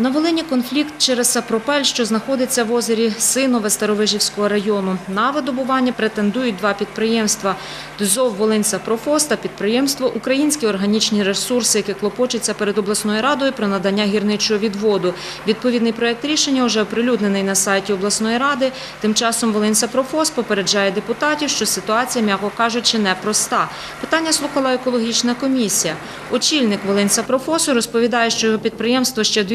На Волині конфлікт через Сапропель, що знаходиться в озері Синове Старовижівського району. На видобування претендують два підприємства – ДЗОВ «Волинь-Сапрофос» та підприємство «Українські органічні ресурси», яке клопочеться перед обласною радою про надання гірничого відводу. Відповідний проект рішення вже оприлюднений на сайті обласної ради. Тим часом «Волинь-Сапрофос» попереджає депутатів, що ситуація, м'яко кажучи, непроста. Питання слухала екологічна комісія. Очільник «Волинь-Сапрофосу» розповідає, що його підприємство ще в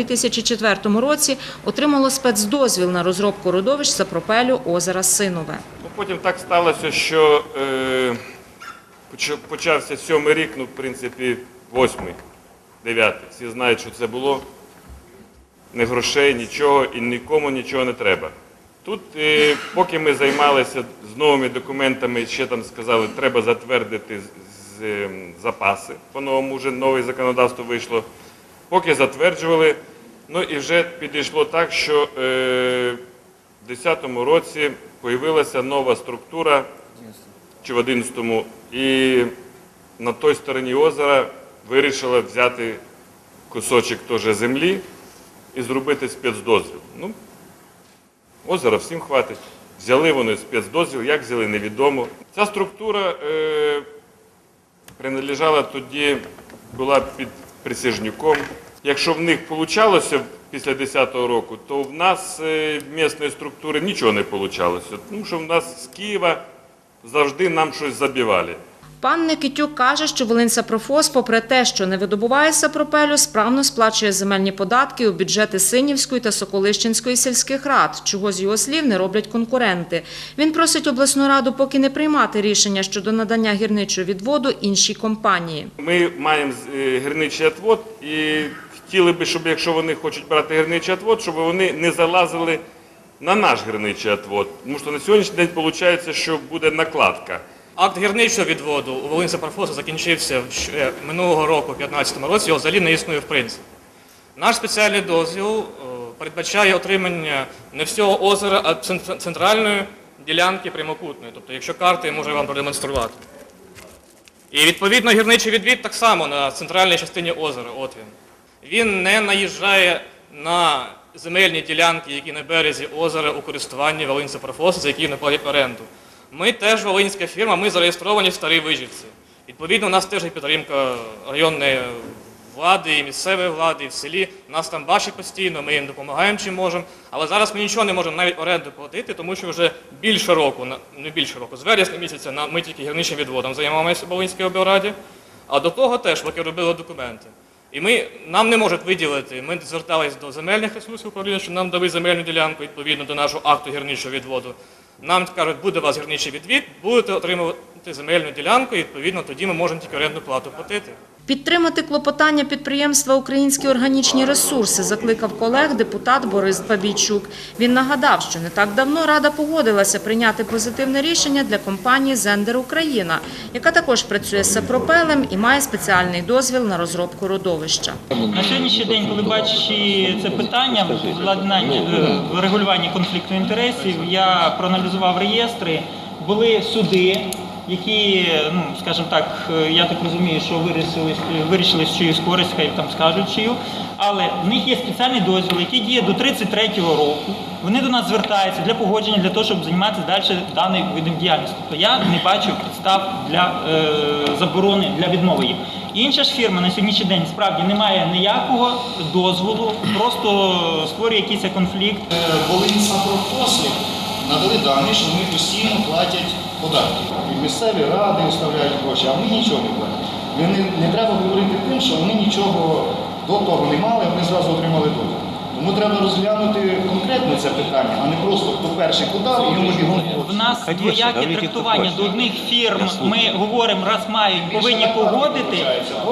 2004 році отримало спецдозвіл на розробку родовищ Сапропелю озера Синове. Ну, потім так сталося, що е, почався сьомий рік, ну, в принципі, восьмий, дев'ятий. Всі знають, що це було. Не грошей, нічого і нікому нічого не треба. Тут, е, поки ми займалися з новими документами, ще там сказали, треба затвердити з- е, запаси. По-новому вже нове законодавство вийшло. Поки затверджували, ну і вже підійшло так, що е, в 2010 році з'явилася нова структура, чи в 11-му, і на той стороні озера вирішила взяти кусочок теж землі і зробити спецдозвіл. Ну, озера всім хватить. Взяли вони спецдозвіл, як взяли, невідомо. Ця структура е, принадлежала тоді, була під присяжнюком. Якщо в них вийшло після 10-го року, то в нас е, місної структури нічого не вийшло. Тому що в нас з Києва завжди нам щось забивали. Пан Никитюк каже, що Волинь-Сапрофос, попри те, що не видобуває сапропелю, справно сплачує земельні податки у бюджети Синівської та Соколищенської сільських рад, чого з його слів не роблять конкуренти. Він просить обласну раду поки не приймати рішення щодо надання гірничого відводу іншій компанії. Ми маємо е, гірничий отвод і хотіли би, щоб якщо вони хочуть брати гірничий отвод, щоб вони не залазили на наш гірничий отвод. Тому що на сьогоднішній день виходить, що буде накладка. Акт гірничого відводу у Волинця Парфосу закінчився ще минулого року, у 2015 році, його взагалі не існує в принципі. Наш спеціальний дозвіл е, передбачає отримання не всього озера, а центральної ділянки прямокутної. Тобто, якщо карти, я можу вам продемонструвати. І відповідно гірничий відвід так само на центральній частині озера. От він. Він не наїжджає на земельні ділянки, які на березі озера у користуванні Волинця Парфосу, за які не платять оренду. Ми теж волинська фірма, ми зареєстровані в Старій Вижівці. Відповідно, у нас теж є підтримка районної влади і місцевої влади, і в селі. Нас там бачать постійно, ми їм допомагаємо чим можемо. Але зараз ми нічого не можемо навіть оренду платити, тому що вже більше року, не більше року, з вересня місяця ми тільки гірничим відводом займаємося в Волинській облраді, а до того теж, поки робили документи. І ми, нам не можуть виділити, ми звертались до земельних ресурсів управління, що нам дали земельну ділянку відповідно до нашого акту гірничого відводу. Нам кажуть, буде у вас гірничий відвід, будете отримувати земельну ділянку, і відповідно тоді ми можемо тільки орендну плату платити. Підтримати клопотання підприємства «Українські органічні ресурси» закликав колег депутат Борис Бабійчук. Він нагадав, що не так давно Рада погодилася прийняти позитивне рішення для компанії «Зендер Україна», яка також працює з сапропелем і має спеціальний дозвіл на розробку родовища. На сьогоднішній день, коли бачачи це питання е, регулювання конфлікту інтересів, я проаналізував реєстри, були суди, які, ну скажімо так, е, я так розумію, що вирішили, вирішили з чиюсь користь, хай там скажуть чию. Але в них є спеціальний дозвіл, який діє до 33-го року. Вони до нас звертаються для погодження, для того, щоб займатися далі даним видом діяльності. Тобто я не бачу підстав для е, заборони для відмови їм. Інша ж фірма на сьогоднішній день справді не має ніякого дозволу, просто створює якийсь конфлікт. Волинська профосли надали дані, що вони постійно платять податки. Місцеві ради вставляють гроші, а ми нічого не платимо. Не, не треба говорити тим, що вони нічого до того не мали, а вони зразу отримали дозвіл. Тому треба розглянути конкретно це питання, а не просто хто перший подав і йому бігом. В нас двояке трактування до одних фірм. Ми говоримо, раз мають, повинні погодити.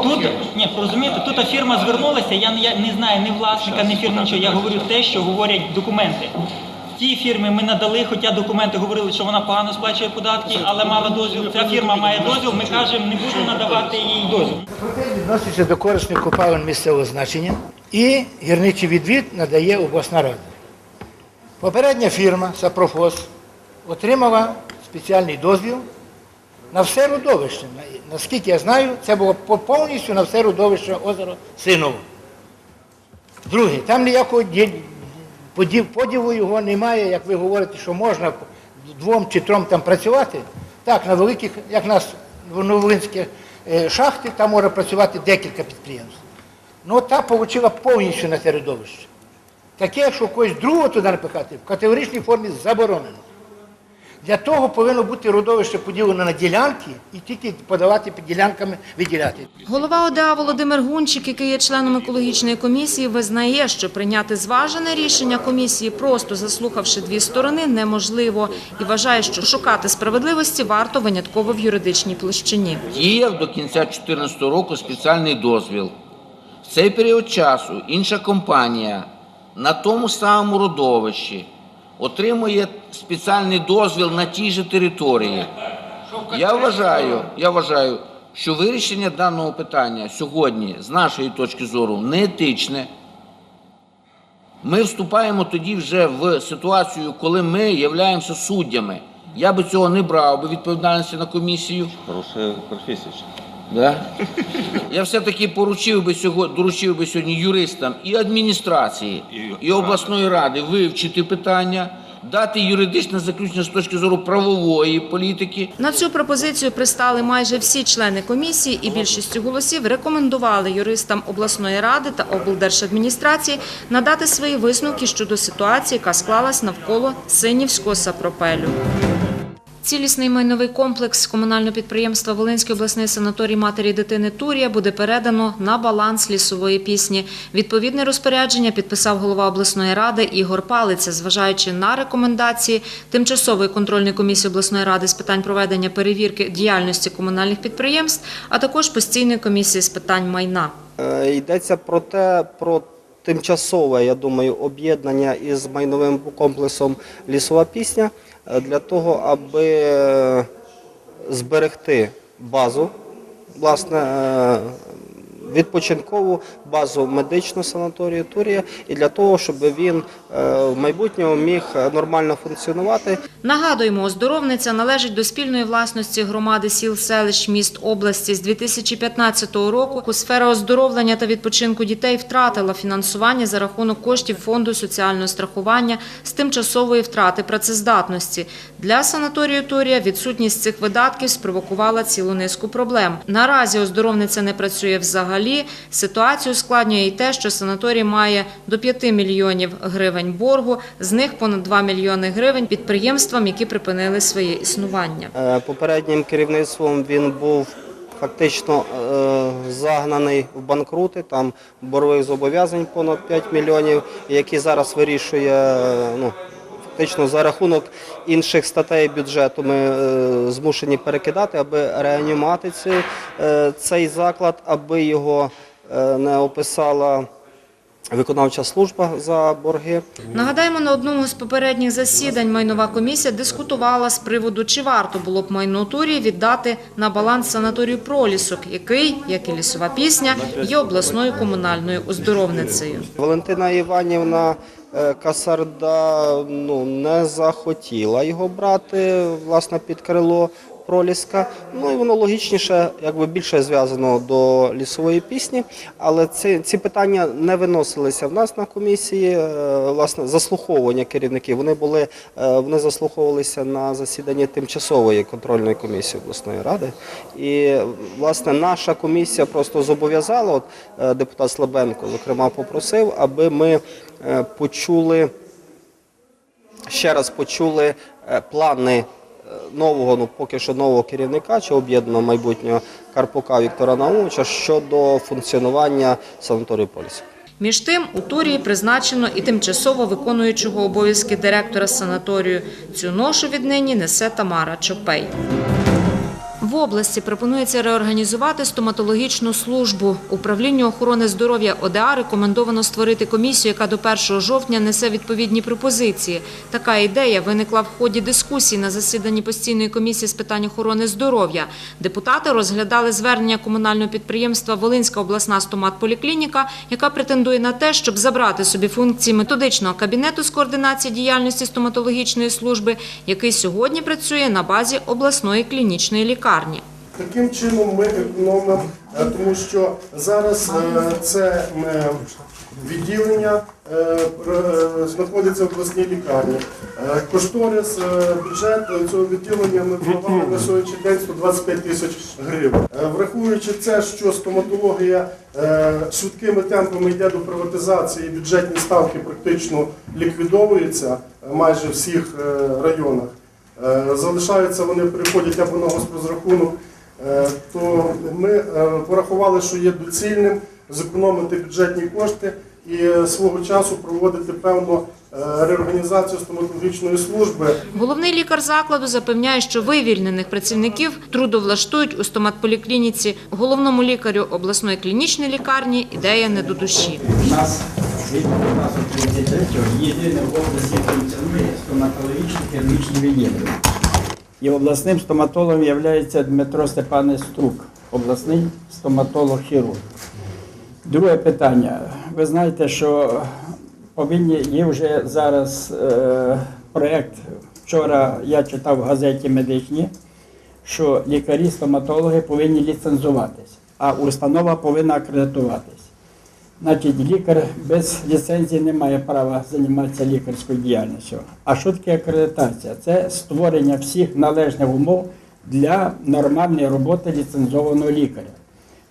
Тут ні, розумієте, тут та фірма звернулася. Я не я не знаю ні власника, ні фірми нічого. Я говорю те, що говорять документи. Тій фірмі ми надали, хоча документи говорили, що вона погано сплачує податки, але мала дозвіл. Ця фірма має дозвіл. Ми кажемо, не будемо надавати їй дозвіл. Проте відноситься до корисних копалин місцевого значення і гірничий відвід надає обласна рада. Попередня фірма Сапрофос отримала спеціальний дозвіл на все родовище. Наскільки я знаю, це було повністю на все родовище озера Синово. Друге, там ніякого подів- подіву його немає, як ви говорите, що можна двом чи трьом там працювати. Так, на великих, як нас в Новолинські е, шахти, там може працювати декілька підприємств. Ну, та отримала повністю на середовище. Таке, якщо когось другого туди напихати, в категоричній формі заборонено. Для того повинно бути родовище поділено на ділянки і тільки подавати під ділянками виділяти. Голова ОДА Володимир Гунчик, який є членом екологічної комісії, визнає, що прийняти зважене рішення комісії, просто заслухавши дві сторони, неможливо і вважає, що шукати справедливості варто винятково в юридичній площині. Діяв до кінця 2014 року спеціальний дозвіл. В цей період часу інша компанія на тому самому родовищі отримує спеціальний дозвіл на тій же території. Я вважаю, я вважаю, що вирішення даного питання сьогодні, з нашої точки зору, не етичне. Ми вступаємо тоді вже в ситуацію, коли ми являємося суддями. Я би цього не брав би відповідальності на комісію. Хорошая профессия. Да? Я все-таки поручив би сьогодні, доручив би сьогодні юристам і адміністрації, і обласної ради вивчити питання, дати юридичне заключення з точки зору правової політики. На цю пропозицію пристали майже всі члени комісії і більшістю голосів рекомендували юристам обласної ради та облдержадміністрації надати свої висновки щодо ситуації, яка склалась навколо Синівського сапропелю. Цілісний майновий комплекс комунального підприємства Волинський обласний санаторій матері дитини Турія буде передано на баланс лісової пісні. Відповідне розпорядження підписав голова обласної ради Ігор Палиця, зважаючи на рекомендації тимчасової контрольної комісії обласної ради з питань проведення перевірки діяльності комунальних підприємств, а також постійної комісії з питань майна. Е, Йдеться про те, про тимчасове, я думаю, об'єднання із майновим комплексом Лісова пісня для того, аби е, зберегти базу, власне, е, відпочинкову базу медичну санаторію Турія, і для того, щоб він е, в майбутньому міг е, нормально функціонувати. Нагадуємо, оздоровниця належить до спільної власності громади сіл, селищ, міст області. З 2015 року сфера оздоровлення та відпочинку дітей втратила фінансування за рахунок коштів фонду соціального страхування з тимчасової втрати працездатності. Для санаторію Турія відсутність цих видатків спровокувала цілу низку проблем. Наразі оздоровниця не працює взагалі. Ситуацію ускладнює і те, що санаторій має до 5 мільйонів гривень боргу, з них понад 2 мільйони гривень підприємствам, які припинили своє існування. Е, Попереднім керівництвом він був фактично е, загнаний в банкрути, там боргових зобов'язань понад 5 мільйонів, які зараз вирішує е, ну, фактично за рахунок інших статей бюджету ми е, змушені перекидати, аби реанімати цей, е, цей заклад, аби його е, не описала виконавча служба за борги. Нагадаємо, на одному з попередніх засідань майнова комісія дискутувала з приводу, чи варто було б майно Турії віддати на баланс санаторію Пролісок, який, як і лісова пісня, є обласною комунальною оздоровницею. Валентина Іванівна Касарда ну, не захотіла його брати власне під крило проліска. Ну і воно логічніше, якби більше зв'язано до лісової пісні. Але ці, ці питання не виносилися в нас на комісії. Е, Власне, заслуховування керівників вони були е, вони заслуховувалися на засіданні тимчасової контрольної комісії обласної ради. І власне наша комісія просто зобов'язала. От е, депутат Слабенко, зокрема, попросив, аби ми почули ще раз почули плани нового, ну поки що нового керівника чи об'єднаного майбутнього Карпука Віктора Наумовича щодо функціонування санаторію Поліс. Між тим, у Турії призначено і тимчасово виконуючого обов'язки директора санаторію. Цю ношу віднині несе Тамара Чопей. В області пропонується реорганізувати стоматологічну службу. Управлінню охорони здоров'я ОДА рекомендовано створити комісію, яка до 1 жовтня несе відповідні пропозиції. Така ідея виникла в ході дискусії на засіданні постійної комісії з питань охорони здоров'я. Депутати розглядали звернення комунального підприємства Волинська обласна стоматполіклініка, яка претендує на те, щоб забрати собі функції методичного кабінету з координації діяльності стоматологічної служби, який сьогодні працює на базі обласної клінічної лікарні. Таким чином ми економимо, е, тому що зараз е, це е, відділення знаходиться в обласній лікарні. Кошторис, бюджет цього відділення ми планували на сьогоднішній день 125 тисяч гривень. Враховуючи це, що стоматологія швидкими темпами йде до приватизації, бюджетні ставки практично ліквідовуються майже в всіх районах. Е, Залишаються вони приходять або на госпрозрахунок, е, то ми е, порахували, що є доцільним зекономити бюджетні кошти і свого часу проводити певну реорганізацію стоматологічної служби. Головний лікар закладу запевняє, що вивільнених працівників трудовлаштують у стоматполіклініці. Головному лікарю обласної клінічної лікарні ідея не до душі. У нас від 1933 єдине в області функціонує стоматологічне хірургічне відділення. І обласним стоматологом є Дмитро Степанович Струк, обласний стоматолог-хірург. Друге питання. Ви знаєте, що повинні є вже зараз е, проєкт. Вчора я читав в газеті медичні, що лікарі-стоматологи повинні ліцензуватись, а установа повинна акредитуватись. Значить, лікар без ліцензії не має права займатися лікарською діяльністю. А що таке акредитація? Це створення всіх належних умов для нормальної роботи ліцензованого лікаря.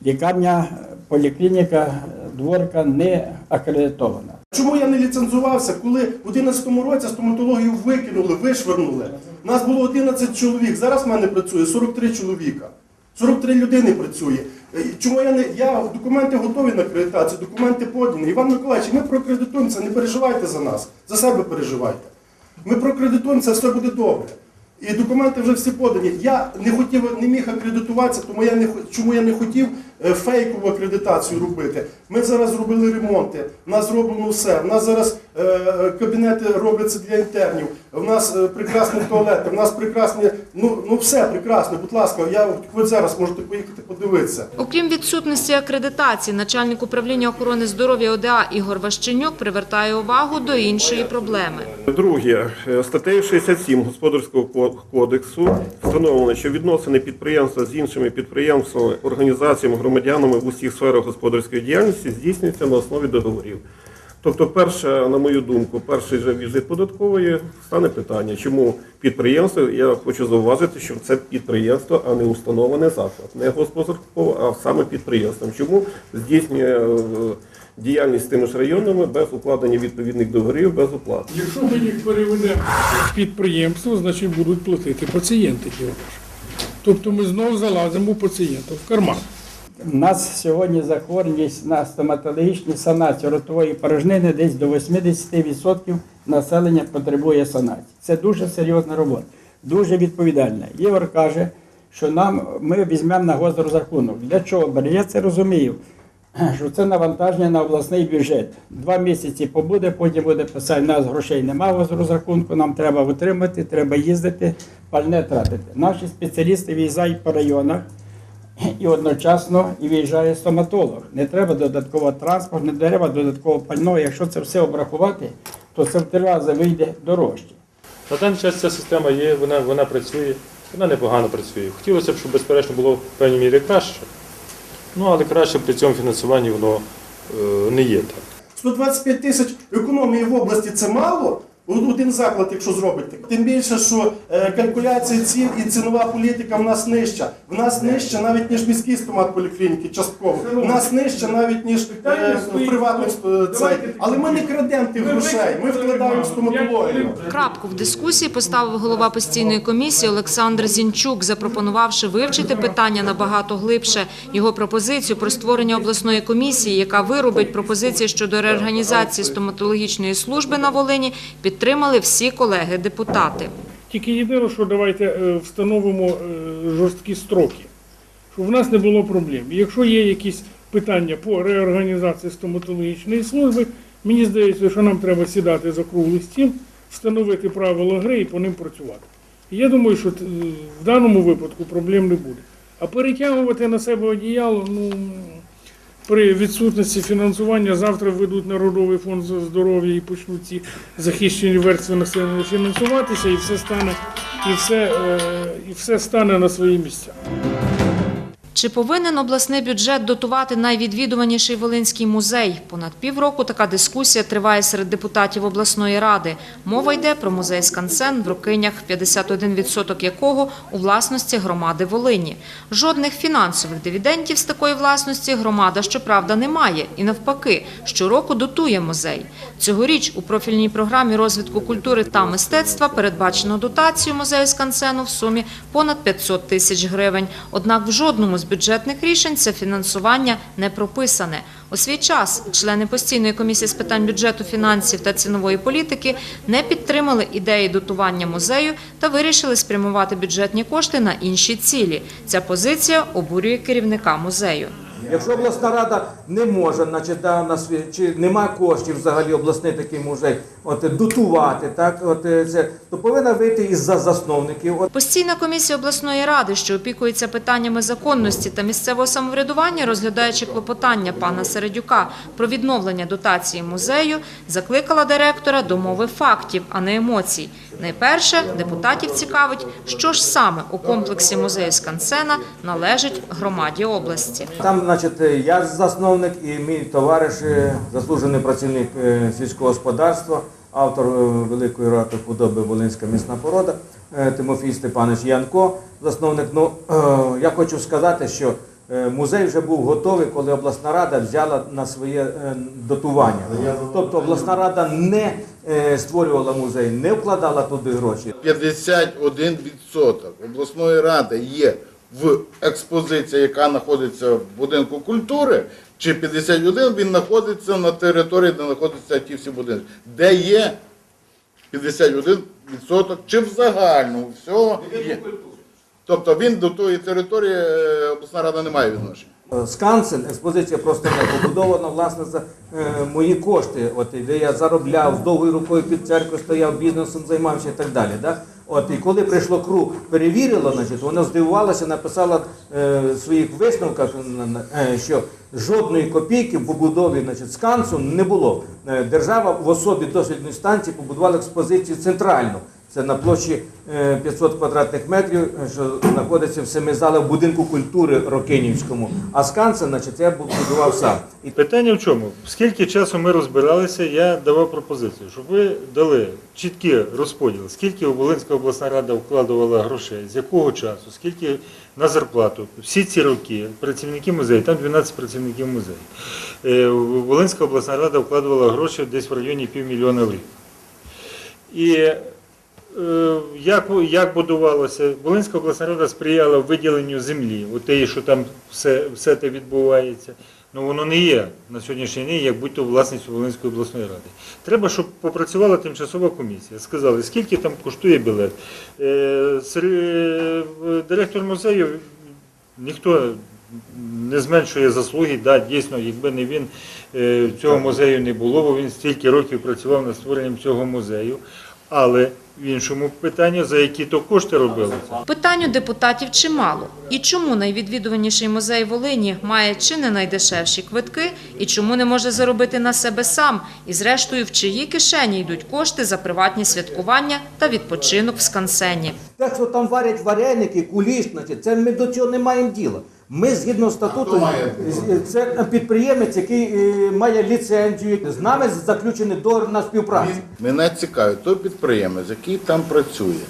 Лікарня, поліклініка, дворка не акредитована. Чому я не ліцензувався, коли в 2011 році стоматологію викинули, вишвернули? Нас було 11 чоловік, зараз в мене працює 43 чоловіка. 43 людини працює. Е, Чому я не я документи готові на акредитацію, документи подані. Іван Миколаївич, ми прокредитуємося, не переживайте за нас, за себе переживайте. Ми прокредитуємося, все буде добре. І документи вже всі подані. Я не хотів, не міг акредитуватися, тому я не чому я не хотів фейкову акредитацію робити. Ми зараз зробили ремонти, в нас зроблено все. В нас зараз е, е, кабінети робляться для інтернів. В нас е, прекрасні туалети, в нас прекрасні, ну, ну все прекрасно. Будь ласка, я хоч зараз можете поїхати подивитися. Окрім відсутності акредитації, начальник управління охорони здоров'я ОДА Ігор Ващенюк привертає увагу до іншої проблеми. Друге, е, статтею 67 Господарського ко- кодексу встановлено, що відносини підприємства з іншими підприємствами, організаціями, громадянами в усіх сферах господарської діяльності здійснюються на основі договорів. Тобто, перше, на мою думку, перший же візит податкової стане питання, чому підприємство, я хочу зауважити, що це підприємство, а не установлений заклад, не господарково, а саме підприємством. Чому здійснює е, діяльність з тими ж районами без укладення відповідних договорів, без оплати. Якщо ми їх переведемо в підприємство, значить будуть платити пацієнти. Тобто ми знову залазимо у пацієнта в карман. У нас сьогодні захворюваність на стоматологічні санації ротової порожнини десь до 80% населення потребує санації. Це дуже серйозна робота, дуже відповідальна. Євро каже, що нам ми візьмемо на госрозрахунок. Для чого? Я це розумію. Що це навантаження на обласний бюджет. Два місяці побуде, потім буде писати, у нас грошей немає з розрахунку, нам треба витримати, треба їздити, пальне тратити. Наші спеціалісти в'їжджають по районах, і одночасно і виїжджає стоматолог. Не треба додаткового транспорту, не треба додаткового пального. Якщо це все обрахувати, то це в три рази вийде дорожче. На даний час ця система є, вона, вона працює, вона непогано працює. Хотілося б, щоб безперечно було в певній мірі краще. Ну, але краще при цьому фінансуванні воно е, не є так. 125 тисяч економії в області це мало. Один заклад, якщо зробити. Тим більше, що е, калькуляція цін і цінова політика в нас нижча. В нас нижча навіть ніж міський стомат поліклініки, частково. В нас нижча навіть ніж е, приватних е, цей. Але ми не крадемо тих грошей, ми вкладаємо в стоматологію. Крапку в дискусії поставив голова постійної комісії Олександр Зінчук, запропонувавши вивчити питання набагато глибше. Його пропозицію про створення обласної комісії, яка виробить пропозиції щодо реорганізації стоматологічної служби на Волині, підтримали всі колеги-депутати. Тільки єдине, що давайте е, встановимо е, жорсткі строки, щоб в нас не було проблем. Якщо є якісь питання по реорганізації стоматологічної служби, мені здається, що нам треба сідати за круглий стіл, встановити правила гри і по ним працювати. Я думаю, що е, в даному випадку проблем не буде. А перетягувати на себе одіяло, ну при відсутності фінансування завтра введуть Народовий фонд здоров'я і почнуть ці захищені верстви населення фінансуватися, і все стане, і все, е, і все стане на свої місця. Чи повинен обласний бюджет дотувати найвідвідуваніший Волинський музей? Понад півроку така дискусія триває серед депутатів обласної ради. Мова йде про музей Скансен в Рокинях, 51% якого у власності громади Волині. Жодних фінансових дивідендів з такої власності громада, щоправда, не має. І навпаки, щороку дотує музей. Цьогоріч у профільній програмі розвитку культури та мистецтва передбачено дотацію музею Скансену в сумі понад 500 тисяч гривень. Однак в жодному з бюджетних рішень це фінансування не прописане. У свій час члени постійної комісії з питань бюджету, фінансів та цінової політики не підтримали ідеї дотування музею та вирішили спрямувати бюджетні кошти на інші цілі. Ця позиція обурює керівника музею. Якщо обласна рада не може, значить, да, на свій, чи немає коштів взагалі обласний такий музей, от, дотувати, так, от, е, це, то повинна вийти із-за засновників. От, Постійна комісія обласної ради, що опікується питаннями законності та місцевого самоврядування, розглядаючи клопотання пана Середюка про відновлення дотації музею, закликала директора до мови фактів, а не емоцій. Найперше, депутатів цікавить, що ж саме у комплексі музею Скансена належить громаді області. Там, значить, е, я засновник і мій товариш, е, заслужений працівник сільського господарства, автор е, великої рати худоби Волинська місна порода е, Тимофій Степанович Янко, засновник. Ну, е, я хочу сказати, що музей вже був готовий, коли обласна рада взяла на своє дотування. Тобто обласна рада не створювала музей, не вкладала туди гроші. 51% обласної ради є в експозиції, яка знаходиться в будинку культури, чи 51 він знаходиться на території, де знаходяться ті всі будинки. Де є 51% чи в загальному всього є. Тобто він до тої території е, обласна рада не має відношення. Е, Скансен, експозиція просто не побудована, власне, за е, мої кошти, от, де я заробляв, з довгою рукою під церквою стояв, бізнесом займався і так далі. Да? От, і коли прийшло КРУ, перевірило, значить, вона здивувалася, написала е, в своїх висновках, е, що жодної копійки в побудові значить, Скансу не було. Е, Держава в особі дослідної станції побудувала експозицію центральну. Це на площі е, 500 квадратних метрів, е, що знаходиться в семи залах будинку культури Рокинівському. А Скансен, значить, я будував сам. І Питання в чому? Скільки часу ми розбиралися, я давав пропозицію, щоб ви дали чіткий розподіл, скільки Волинська обласна рада вкладувала грошей, з якого часу, скільки на зарплату. Всі ці роки працівники музею, там 12 працівників музею. Е, Волинська обласна рада вкладувала гроші десь в районі півмільйона гривень. І е, як, як будувалося? Волинська обласна рада сприяла виділенню землі, от те, що там все, все те відбувається. Ну воно не є на сьогоднішній день, як будь-то власністю Волинської обласної ради. Треба, щоб попрацювала тимчасова комісія. Сказали, скільки там коштує білет. Е, е, Директор музею ніхто не зменшує заслуги. Да, дійсно, якби не він, е, цього музею не було, бо він стільки років працював над створенням цього музею. Але в іншому питанні, за які то кошти робилися. Питань у депутатів чимало. І чому найвідвідуваніший музей Волині має чи не найдешевші квитки, і чому не може заробити на себе сам, і зрештою в чиї кишені йдуть кошти за приватні святкування та відпочинок в скансені. те, що там варять вареники, куліш, значить, це ми до цього не маємо діла. Ми згідно статуту, це підприємець, який е, має ліцензію, з нами заключений договір на співпрацю. Мене цікавить той підприємець, який там працює.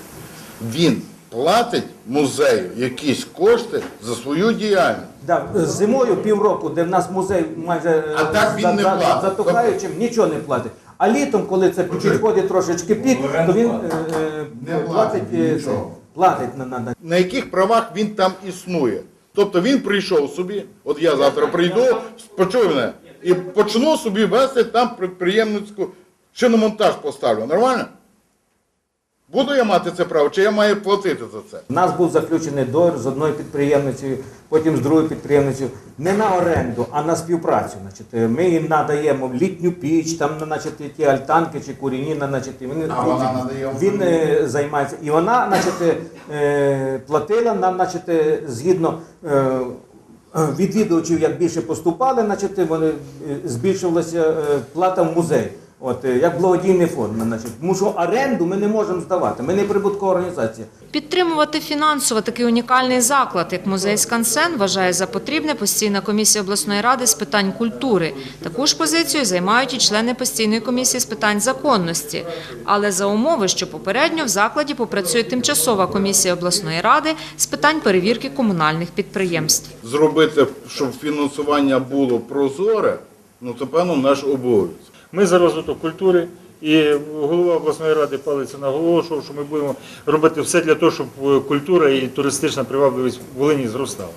Він платить музею якісь кошти за свою діяльність. Да, зимою півроку, де в нас музей майже е, А так він не платить. затухаючим, нічого не платить. А літом, коли це підходить трошечки пік, то він е, е, платить, е, нічого. платить на, на, на На яких правах він там існує? Тобто він прийшов собі, от я завтра прийду, почуй мене, і почну собі вести там підприємницьку шиномонтаж поставлю. Нормально? Буду я мати це право, чи я маю платити за це? У нас був заключений договір з одною підприємницею, потім з другою підприємницею, не на оренду, а на співпрацю. Значить, е, ми їм надаємо літню піч, там, значить, ті альтанки чи куріні, значить, вони, А вона надає він е, займається. І вона, значить, е, платила нам, значить, згідно. е, Відвідувачів як більше поступали, значить, вони збільшувалася е, плата в музей. От, е, як благодійний фонд. Значить. Тому що оренду ми не можемо здавати, ми не прибуткова організація. Підтримувати фінансово такий унікальний заклад, як музей Скансен, вважає за потрібне постійна комісія обласної ради з питань культури. Таку ж позицію займають і члени постійної комісії з питань законності. Але за умови, що попередньо в закладі попрацює тимчасова комісія обласної ради з питань перевірки комунальних підприємств. Зробити, щоб фінансування було прозоре, ну це певно наш обов'язок. Ми за розвиток культури, і голова обласної ради палиця наголошував, що ми будемо робити все для того, щоб культура і туристична привабливість в Волині зростала.